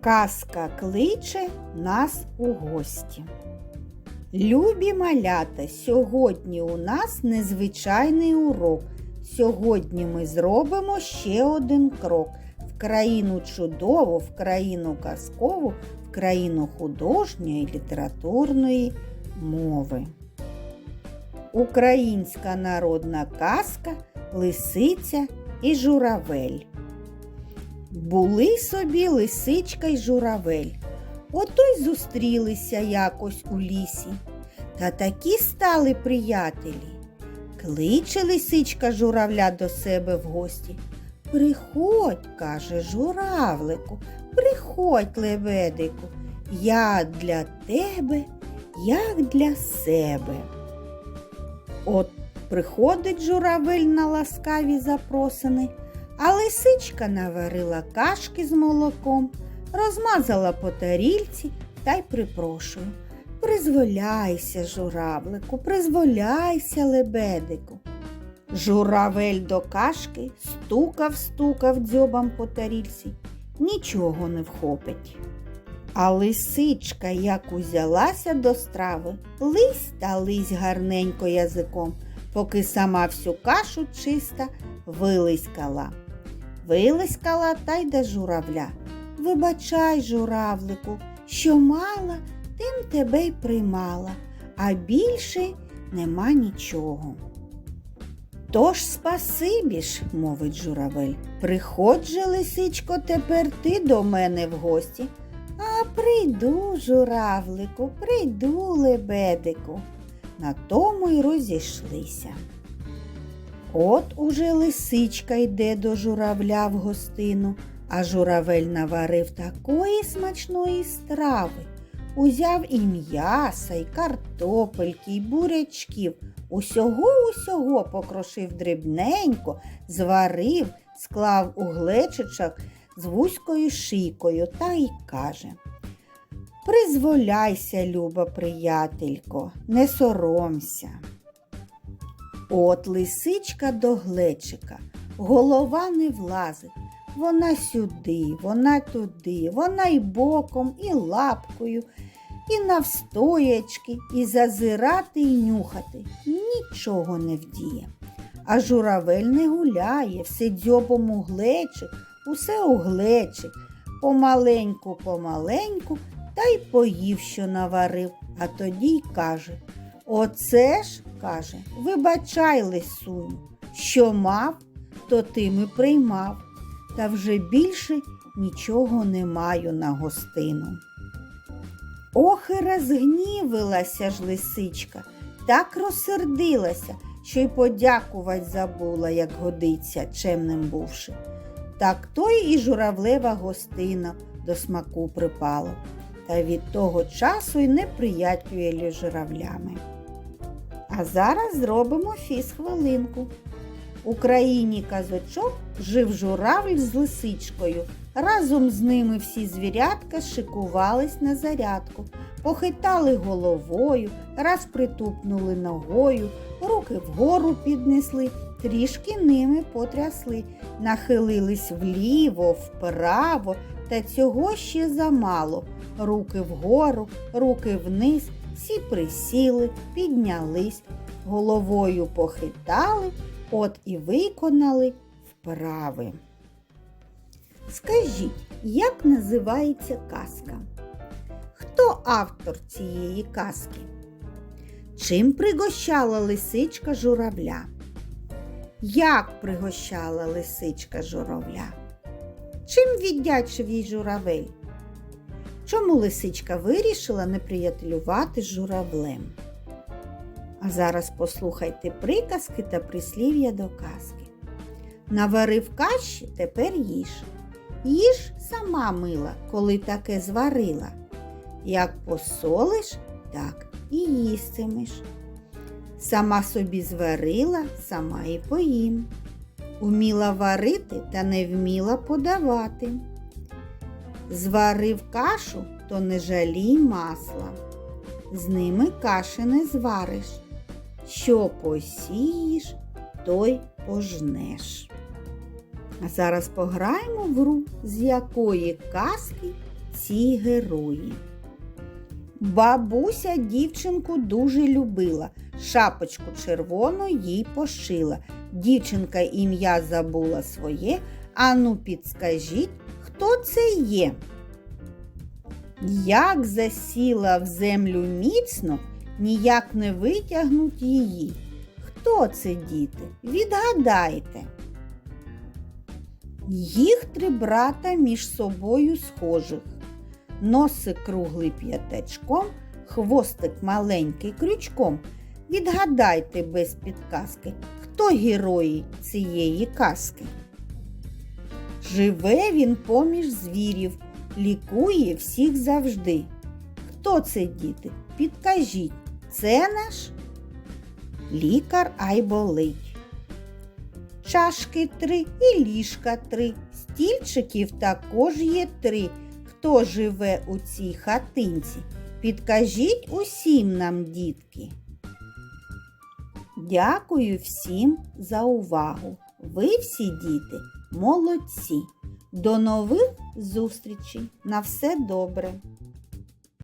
Казка кличе нас у гості. Любі малята, сьогодні у нас незвичайний урок. Сьогодні ми зробимо ще один крок в країну чудову, в країну казкову, в країну художньої літературної мови. Українська народна казка Лисиця і журавель. Були собі лисичка й журавель. Ото й зустрілися якось у лісі. Та такі стали приятелі. Кличе лисичка журавля до себе в гості. Приходь, каже журавлику, приходь, лебедику, я для тебе, як для себе. От приходить журавель на ласкаві запросини, а лисичка наварила кашки з молоком, розмазала по тарільці та й припрошую. Призволяйся, журавлику, призволяйся, лебедику. Журавель до кашки стукав, стукав дзьобом по тарільці, нічого не вхопить. А лисичка, як узялася до страви, лись та лись гарненько язиком, поки сама всю кашу чиста вилискала. Вилискала та й до журавля. Вибачай, журавлику, що мала, тим тебе й приймала, а більше нема нічого. Тож спасибі ж, мовить журавель, приходь лисичко, тепер ти до мене в гості. А прийду, журавлику, прийду, лебедику. На тому й розійшлися. От уже лисичка йде до журавля в гостину, а журавель наварив такої смачної страви. Узяв і м'яса, і картопельки, і бурячків. Усього усього покрошив дрібненько, зварив, склав у глечичок з вузькою шийкою та й каже Призволяйся, люба приятелько, не соромся. От лисичка до глечика, голова не влазить. Вона сюди, вона туди, вона й боком, і лапкою, і навстоячки, і зазирати, і нюхати. Нічого не вдіє. А журавель не гуляє, все дзьобом у глечик, усе у глечик, помаленьку, помаленьку, та й поїв, що наварив, а тоді й каже Оце ж, каже, вибачай, лисуню, що мав, то тим і приймав, та вже більше нічого не маю на гостину. Ох і розгнівилася ж лисичка, так розсердилася, що й подякувати забула, як годиться, чемним бувши. Так то і журавлева гостина до смаку припала, та від того часу й не приятелює журавлями. А зараз зробимо фіз хвилинку. У країні казочок жив журавль з лисичкою. Разом з ними всі звірятка шикувались на зарядку, похитали головою, раз притупнули ногою, руки вгору піднесли, трішки ними потрясли, нахилились вліво, вправо, та цього ще замало. Руки вгору, руки вниз, всі присіли, піднялись, головою похитали, от і виконали вправи. Скажіть, як називається казка? Хто автор цієї казки? Чим пригощала лисичка журавля? Як пригощала лисичка журавля? Чим віддячив їй журавель? Чому лисичка вирішила не приятелювати з журавлем? А зараз послухайте приказки та прислів'я до казки. Наварив каші, тепер їж. Їж сама мила, коли таке зварила. Як посолиш, так і їстимеш. Сама собі зварила, сама і поїм. Уміла варити та не вміла подавати. Зварив кашу, то не жалій масла. З ними каші не звариш. Що посієш, той пожнеш. А зараз пограємо в гру, з якої казки ці герої. Бабуся дівчинку дуже любила, шапочку червону їй пошила. Дівчинка ім'я забула своє, ану підскажіть, це є? Як засіла в землю міцно, ніяк не витягнуть її. Хто це, діти? Відгадайте. Їх три брата між собою схожих. Носик круглий п'ятачком, хвостик маленький крючком. Відгадайте без підказки, хто герої цієї казки. Живе він поміж звірів, лікує всіх завжди. Хто це, діти? Підкажіть, це наш лікар айболить. Чашки три і ліжка три, стільчиків також є три. Хто живе у цій хатинці? Підкажіть усім нам, дітки. Дякую всім за увагу. Ви всі діти молодці. До нових зустрічей. На все добре.